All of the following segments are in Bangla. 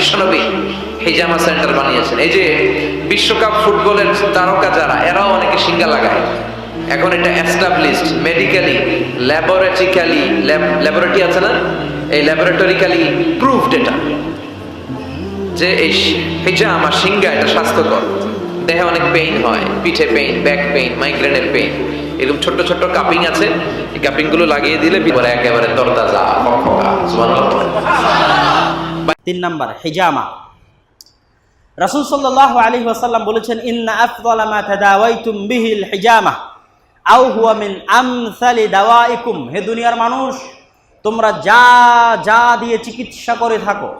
বিশ্বনবী হিজামা সেন্টার বানিয়েছেন। এই যে বিশ্বকাপ ফুটবলের তারকা যারা, এরাও অনেকে সিঙ্গা লাগায়। এখন এটা এস্টাবলিশড মেডিকেলি ল্যাবরেটরিক্যালি ল্যাবরেটরি আছে না? এই ল্যাবরেটরিক্যালি প্রুভড এটা। যে এই হিজাম আর সিঙ্গা এটা স্বাস্থ্যকর। দেহে অনেক পেইন হয়, পিঠে পেইন ব্যাক পেইন মাইগ্রেনের পেইন এরকম ছোট্ট ছোট্ট কাপিং আছে। এই কাপিংগুলো লাগিয়ে দিলে একেবারে তরতাজা সুবহানাল্লাহ। তিন নম্বর, হিজামা। রাসূল সাল্লাল্লাহু আলাইহি ওয়াসাল্লাম বলেছেন, ইন্না আফদালা মা তাদাওয়াইতুম বিহিল হিজামা, আও হুয়া মিন আমসালি দাওয়াইকুম। হে দুনিয়ার মানুষ, তোমরা যা যা দিয়ে চিকিৎসা করে থাকো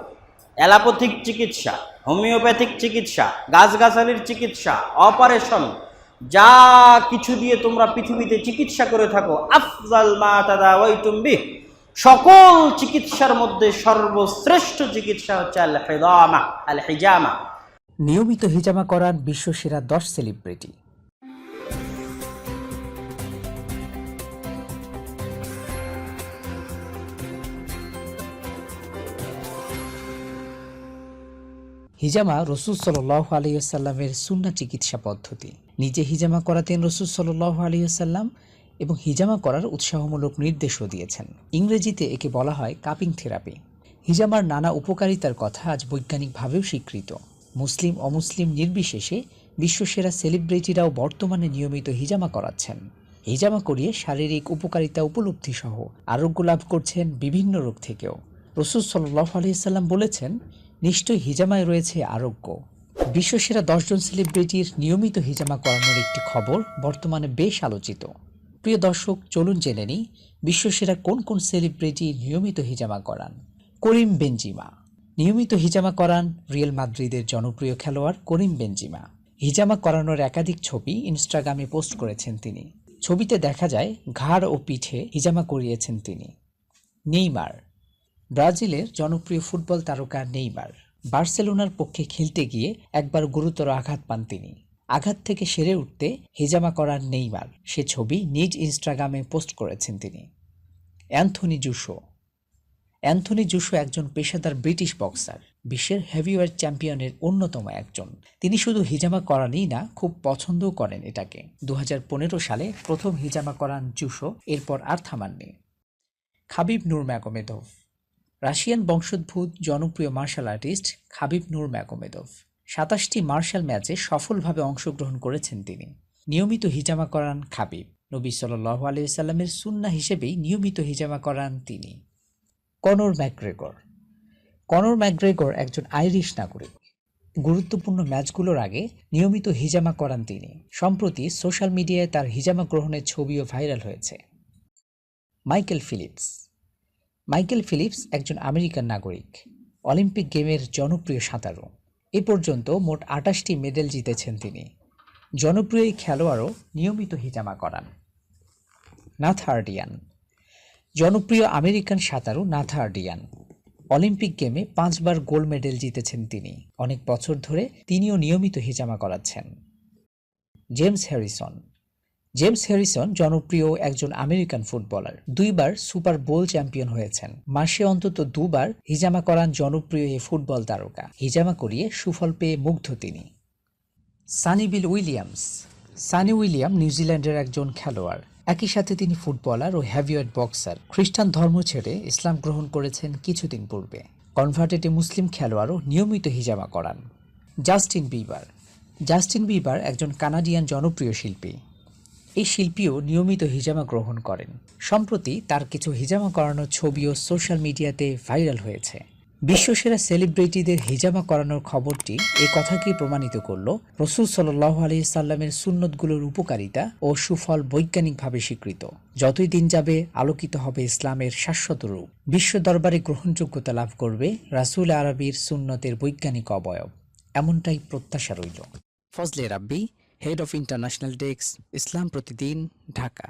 অ্যালোপ্যাথিক চিকিৎসা, হোমিওপ্যাথিক চিকিৎসা, গাছগাছালির চিকিৎসা, অপারেশন, যা কিছু দিয়ে তোমরা পৃথিবীতে চিকিৎসা করে থাকো, আফজাল মা তাদাওয়াইতুম বিহ। সকল চিকিৎসার মধ্যে সর্বশ্রেষ্ঠ চিকিৎসা হচ্ছে আল হিজামা আল হিজামা নিয়মিত হিজামা করান বিশ্বসেরা দশ সেলিব্রিটি হিজামা রসুল সাল্লাহ আলিয়াল্লামের সুন্না চিকিৎসা পদ্ধতি। নিজে হিজামা করাতেন রসুল সাল্লাহ আলিয়াল্লাম এবং হিজামা করার উৎসাহমূলক নির্দেশও দিয়েছেন। ইংরেজিতে একে বলা হয় কাপিং থেরাপি। হিজামার নানা উপকারিতার কথা আজ বৈজ্ঞানিকভাবেও স্বীকৃত। মুসলিম, অমুসলিম নির্বিশেষে বিশ্বসেরা সেলিব্রিটিরাও বর্তমানে নিয়মিত হিজামা করাচ্ছেন। হিজামা করিয়ে শারীরিক উপকারিতা উপলব্ধি সহ আরোগ্য লাভ করছেন বিভিন্ন রোগ থেকেও। রসুল সাল্লাহ আলিয়াল্লাম বলেছেন, নিশ্চয়ই হিজামায় রয়েছে আরোগ্য। বিশ্বসেরা দশজন সেলিব্রিটির নিয়মিত হিজামা করানোর একটি খবর বর্তমানে বেশ আলোচিত। প্রিয় দর্শক, চলুন জেনে নিই বিশ্বসেরা কোন কোন সেলিব্রিটি নিয়মিত হিজামা করান। করিম বেঞ্জিমা নিয়মিত হিজামা করান রিয়েল মাদ্রিদের জনপ্রিয় খেলোয়াড় করিম বেঞ্জিমা হিজামা করানোর একাধিক ছবি ইনস্টাগ্রামে পোস্ট করেছেন তিনি। ছবিতে দেখা যায়, ঘাড় ও পিঠে হিজামা করিয়েছেন তিনি। নেইমার। ব্রাজিলের জনপ্রিয় ফুটবল তারকা নেইমার। বার্সেলোনার পক্ষে খেলতে গিয়ে একবার গুরুতর আঘাত পান তিনি। আঘাত থেকে সেরে উঠতে হিজামা করার নেইমার। সে ছবি নিজ ইনস্টাগ্রামে পোস্ট করেছেন তিনি। অ্যান্থনি জুসো অ্যান্থনি জুসো একজন পেশাদার ব্রিটিশ বক্সার, বিশ্বের হেভিওয়েট চ্যাম্পিয়নের অন্যতম একজন। তিনি শুধু হিজামা করানই না, খুব পছন্দও করেন এটাকে। দু হাজার পনেরো সালে প্রথম হিজামা করান জুসো এরপর আর থামাননি। খাবিব নূর ম্যাগোমেদভ রাশিয়ান বংশোদ্ভূত, জনপ্রিয় martial artist Khabib Nurmagomedov সাতাশটি মার্শাল ম্যাচে সফলভাবে অংশগ্রহণ করেছেন তিনি। নিয়মিত হিজামা করান খাবিব। নবী সাল্লাহ আলিয়াল্লামের সুন্না হিসেবেই নিয়মিত হিজামা করান তিনি। Conor McGregor. কনর ম্যাকগ্রেগর একজন আইরিশ নাগরিক। গুরুত্বপূর্ণ ম্যাচগুলোর আগে নিয়মিত হিজামা করান তিনি। সম্প্রতি সোশ্যাল মিডিয়ায় তার হিজামা গ্রহণের ছবিও ভাইরাল হয়েছে। Michael Phelps. মাইকেল ফিলিপস একজন আমেরিকান নাগরিক। অলিম্পিক গেমের জনপ্রিয় সাঁতারু। এ পর্যন্ত মোট আটাশটি মেডেল জিতেছেন তিনি। জনপ্রিয় এই খেলোয়াড়ও নিয়মিত হিজামা করান। নাথার্ডিয়ান। জনপ্রিয় আমেরিকান সাঁতারু নাথার্ডিয়ান। অলিম্পিক গেমে পাঁচবার গোল্ড মেডেল জিতেছেন তিনি। অনেক বছর ধরে তিনিও নিয়মিত হিজামা করাচ্ছেন। James Harrison. জেমস হ্যারিসন জনপ্রিয় একজন আমেরিকান ফুটবলার। দুইবার সুপার বোল চ্যাম্পিয়ন হয়েছেন। মাসে অন্তত দুবার হিজামা করান জনপ্রিয় এই ফুটবল তারকা। হিজামা করিয়ে সুফল পেয়ে মুগ্ধ তিনি। Sonny Bill Williams. Sonny William নিউজিল্যান্ডের একজন খেলোয়াড়। একই সাথে তিনি ফুটবলার ও হ্যাভিওয়েট বক্সার। খ্রিস্টান ধর্ম ছেড়ে ইসলাম গ্রহণ করেছেন কিছুদিন পূর্বে। কনভার্টেটে মুসলিম খেলোয়াড়ও নিয়মিত হিজামা করান। Justin Bieber. জাস্টিন বিবার একজন কানাডিয়ান জনপ্রিয় শিল্পী। এই শিল্পীও নিয়মিত হিজামা গ্রহণ করেন। সম্প্রতি তার কিছু হিজামা করানোর ছবিও সোশ্যাল মিডিয়াতে ভাইরাল হয়েছে। বিশ্বসেরা সেলিব্রিটিদের হিজামা করানোর খবরটি এই কথাকেই প্রমাণিত করল রসুল সাল্লাহ আলি সাল্লামের সুন্নতগুলোর উপকারিতা ও সুফল বৈজ্ঞানিকভাবে স্বীকৃত। যতই দিন যাবে, আলোকিত হবে ইসলামের শাশ্বত রূপ। বিশ্ব দরবারে গ্রহণযোগ্যতা লাভ করবে রাসুল আরবির সুন্নতের বৈজ্ঞানিক অবয়ব। এমনটাই প্রত্যাশা রইল। Fazle Rabbi head of international desk Islam Pratidin Dhaka